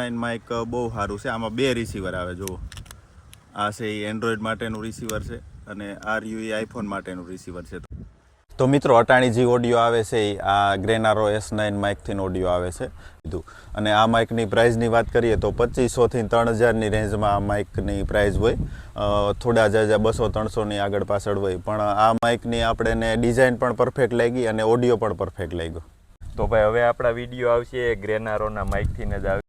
Nine mic બહુ સારું છે. આમાં બે રિસીવર આવે, જુઓ. આ છે એ એન્ડ્રોઈડ માટેનું રિસીવર છે અને આર યુ આઈફોન માટેનું રિસીવર છે. તો મિત્રો, અટાણી જે ઓડિયો આવે છે એ, આ ગ્રેનારો એસ નાઇન માઇકથી ઓડિયો આવે છે. કીધું. અને આ માઇકની પ્રાઇઝની વાત કરીએ તો પચીસોથી ત્રણ હજારની રેન્જમાં આ માઇકની પ્રાઇઝ હોય. થોડા જાજા બસો ત્રણસોની આગળ પાછળ હોય. પણ આ માઇકની આપણે ડિઝાઇન પણ પરફેક્ટ લાગી અને ઓડિયો પણ પરફેક્ટ લાગ્યો. તો ભાઈ, હવે આપણા વીડિયો આવશે ગ્રેનારોના માઇકથી જ આવે.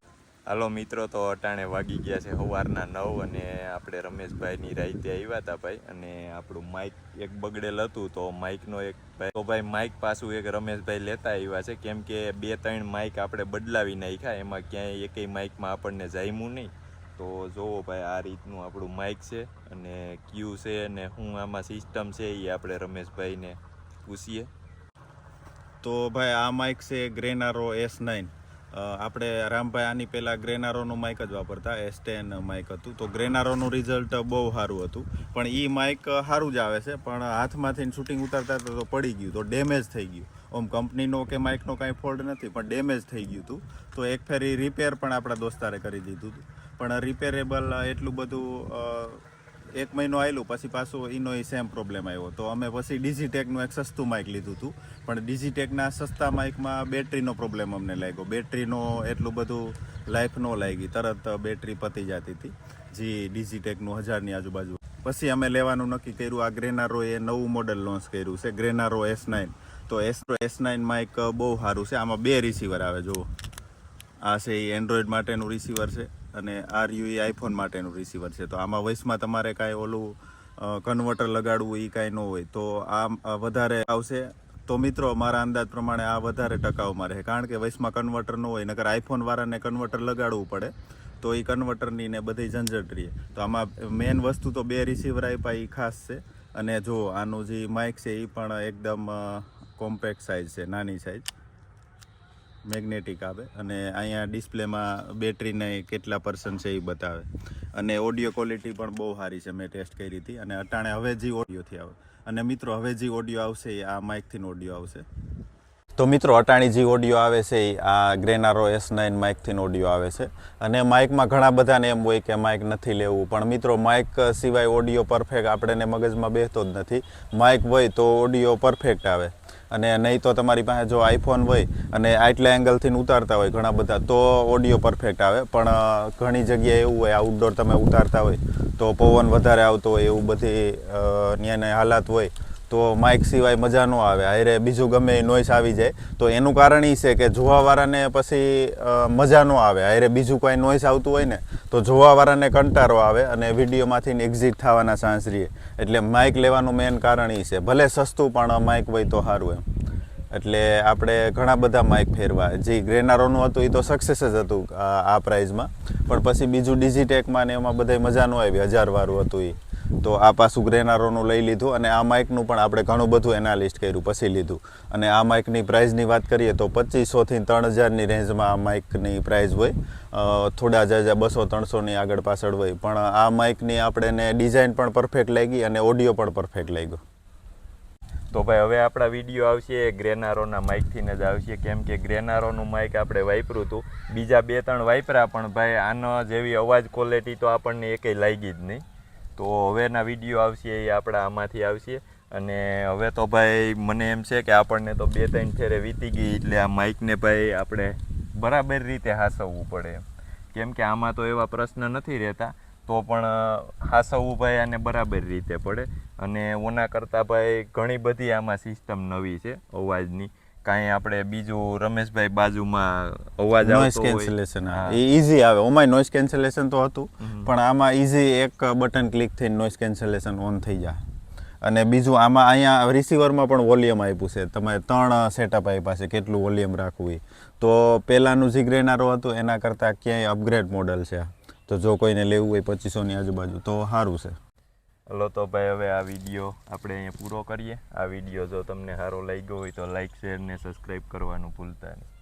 હાલો મિત્રો, તો અટાણે વાગી ગયા છે સવારના નવ અને આપણે રમેશભાઈની રાઈતે આવ્યા હતા ભાઈ અને આપણું માઇક એક બગડેલ હતું તો માઇકનો એક ભાઈ તો ભાઈ માઇક પાછું એક રમેશભાઈ લેતા આવ્યા છે, કેમ કે બે ત્રણ માઇક આપણે બદલાવી નાખ્યા, એમાં ક્યાંય એકેય માઇકમાં આપણને જામ્યું નહીં. તો જોવો ભાઈ, આ રીતનું આપણું માઇક છે અને ક્યુ છે અને હું આમાં સિસ્ટમ છે એ આપણે રમેશભાઈને પૂછીએ. તો ભાઈ, આ માઇક છે ગ્રેનારો એસ નાઇન આપણે રામભાઈ આની પહેલાં ગ્રેનારોનું માઇક જ વાપરતા એસ ટેન માઇક હતું. તો ગ્રેનારોનું રિઝલ્ટ બહુ સારું હતું. પણ એ માઇક સારું જ આવે છે. પણ હાથમાંથી શૂટિંગ ઉતારતા હતા તો પડી ગયું. તો ડેમેજ થઈ ગયું. ઓમ કંપનીનો કે માઇકનો કાંઈ ફોલ્ટ નથી, પણ ડેમેજ થઈ ગયું હતું. તો એક ફેરી રિપેર પણ આપણા દોસ્તારે કરી દીધું હતું. પણ રિપેરેબલ એટલું બધું એક મહિનો આવેલું પછી પાછું એનો એ સેમ પ્રોબ્લેમ આવ્યો. તો અમે પછી ડિજીટેકનું એક સસ્તું માઇક લીધું હતું. પણ ડિજીટેકના સસ્તા માઇકમાં બેટરીનો પ્રોબ્લેમ અમને લાગ્યો. બેટરીનો એટલું બધું લાઈફ ન લાગી. તરત બેટરી પતી જતી હતી. જે ડિજીટેકનું હજારની આજુબાજુ. પછી અમે લેવાનું નક્કી કર્યું, આ ગ્રેનારો એ નવું મોડલ લોન્ચ કર્યું છે ગ્રેનારો એસ નાઇન તો એસ એસ નાઇન માઇક બહુ સારું છે. આમાં બે રિસીવર આવે, જુઓ. આ છે એ એન્ડ્રોઈડ માટેનું રિસીવર છે. અને આર યુ આઈફોન માટેનું રિસીવર છે. તો આમાં વોઇસમાં તમારે કાંઈ ઓલું કન્વર્ટર લગાડવું એ કાંઈ ન હોય. તો આ વધારે આવશે. તો મિત્રો, મારા અંદાજ પ્રમાણે આ વધારે ટકાઉમાં રહે કારણ કે વયસમાં કન્વર્ટર ન હોય, નકર આઈફોન વાળાને કન્વર્ટર લગાડવું પડે. તો એ કન્વર્ટરની ને બધી ઝંઝટ રહે. તો આમાં મેન વસ્તુ તો બે રિસીવર આપ્યા એ ખાસ છે. અને જો આનું જે માઇક છે એ પણ એકદમ કોમ્પેક્ટ સાઇઝ છે, નાની સાઇઝ મેગ્નેટિક આવે અને અહીંયા ડિસ્પ્લેમાં બેટરીને કેટલા પર્સન્ટ છે એ બતાવે. અને ઓડિયો ક્વોલિટી પણ બહુ સારી છે, મેં ટેસ્ટ કરી હતી અને અટાણે હવે ઓડિયોથી આવે. અને મિત્રો, હવે ઓડિયો આવશે એ આ માઇકથી ઓડિયો આવશે. તો મિત્રો, અટાણી જે ઓડિયો આવે છે એ આ ગ્રેનારો એસ નાઇન માઇકથી ઓડિયો આવે છે. અને માઇકમાં ઘણા બધાને એમ હોય કે માઇક નથી લેવું. પણ મિત્રો માઇક સિવાય ઓડિયો પરફેક્ટ આપણને મગજમાં બેસતો જ નથી. માઇક હોય તો ઓડિયો પરફેક્ટ આવે. અને નહીં તો તમારી પાસે જો આઈફોન હોય અને આટલા એંગલથી ઉતારતા હોય ઘણા બધા, તો ઓડિયો પરફેક્ટ આવે. પણ ઘણી જગ્યાએ એવું હોય આઉટડોર તમે ઉતારતા હોય, તો પવન વધારે આવતો હોય, એવું બધી ત્યાંની હાલાત હોય તો માઇક સિવાય મજા ન આવે. હારે બીજું ગમે એ નોઈસ આવી જાય. તો એનું કારણ એ છે કે જોવાવાળાને પછી મજા ન આવે. હારે બીજું કોઈ નોઈસ આવતું હોય ને, તો જોવાવાળાને કંટારો આવે અને વિડીયોમાંથી એક્ઝિટ થવાના ચાન્સ રહે. એટલે માઇક લેવાનું મેઇન કારણ એ છે. ભલે સસ્તું પણ માઇક હોય તો સારું એમ. એટલે આપણે ઘણા બધા માઇક ફેરવા. જે ગ્રેનારોનું હતું એ તો સક્સેસ જ હતું, આ પ્રાઇઝમાં પણ પછી બીજું ડિજીટેકમાં ને એમાં બધાય મજા ન આવી. હજાર વાળું હતું એ તો આ પાછું ગ્રેનારોનું લઈ લીધું અને આ માઇકનું પણ આપણે ઘણું બધું એનાલિસ્ટ કર્યું, પછી લીધું. અને આ માઇકની પ્રાઇઝની વાત કરીએ તો પચીસોથી ત્રણ હજારની રેન્જમાં આ માઇકની પ્રાઇઝ હોય. થોડા જાજા બસો ત્રણસોની આગળ પાછળ હોય. પણ આ માઇકની આપણે ડિઝાઇન પણ પરફેક્ટ લાગી અને ઓડિયો પણ પરફેક્ટ લાગ્યો. તો ભાઈ, હવે આપણા વીડિયો આવશે એ ગ્રેનારોના માઇકથી જ આવશે. કેમ કે ગ્રેનારોનું માઇક આપણે વાપર્યું હતું. બીજા બે ત્રણ વાપર્યા, પણ ભાઈ, આનો જેવી અવાજ ક્વોલિટી તો આપણને એકેય લાગી જ નહીં. તો હવેના વીડિયો આવશે એ આપણા આમાંથી આવશે. અને હવે તો ભાઈ મને એમ છે કે આપણને તો બે ત્રણ ફેરે વીતી ગઈ એટલે આ માઇકને ભાઈ આપણે બરાબર રીતે હાસવવું પડે કેમ કે આમાં તો એવા પ્રશ્ન નથી રહેતા, તો પણ હાસવવું ભાઈ આને બરાબર રીતે પડે. અને ઓના કરતાં ભાઈ ઘણી બધી આમાં સિસ્ટમ નવી છે, અવાજની. કાંઈ આપણે બીજું રમેશભાઈ બાજુમાં અવાજ હોય. કેન્સલેશન એ ઈઝી આવે. ઓમાય નોઇસ કેન્સલેશન તો હતું પણ આમાં ઈઝી એક બટન ક્લિક થઈને નોઇસ કેન્સલેશન ઓન થઈ જાય. અને બીજું આમાં અહીંયા રિસીવરમાં પણ વોલ્યુમ આપ્યું છે. તમે ત્રણ સેટઅપ આપ્યા છે કેટલું વોલ્યુમ રાખવું એ. તો પહેલાંનું જીગ્રેનારો હતું એના કરતાં ક્યાંય અપગ્રેડ મોડલ છે તો જો કોઈને લેવું હોય પચીસોની આજુબાજુ તો સારું છે. હલો તો ભાઈ, હવે આ વીડિયો આપણે અહીંયા પૂરો કરીએ. આ વીડિયો જો તમને સારો લાગ્યો હોય તો લાઈક શેર ને સબસ્ક્રાઈબ કરવાનું ભૂલતા નહીં.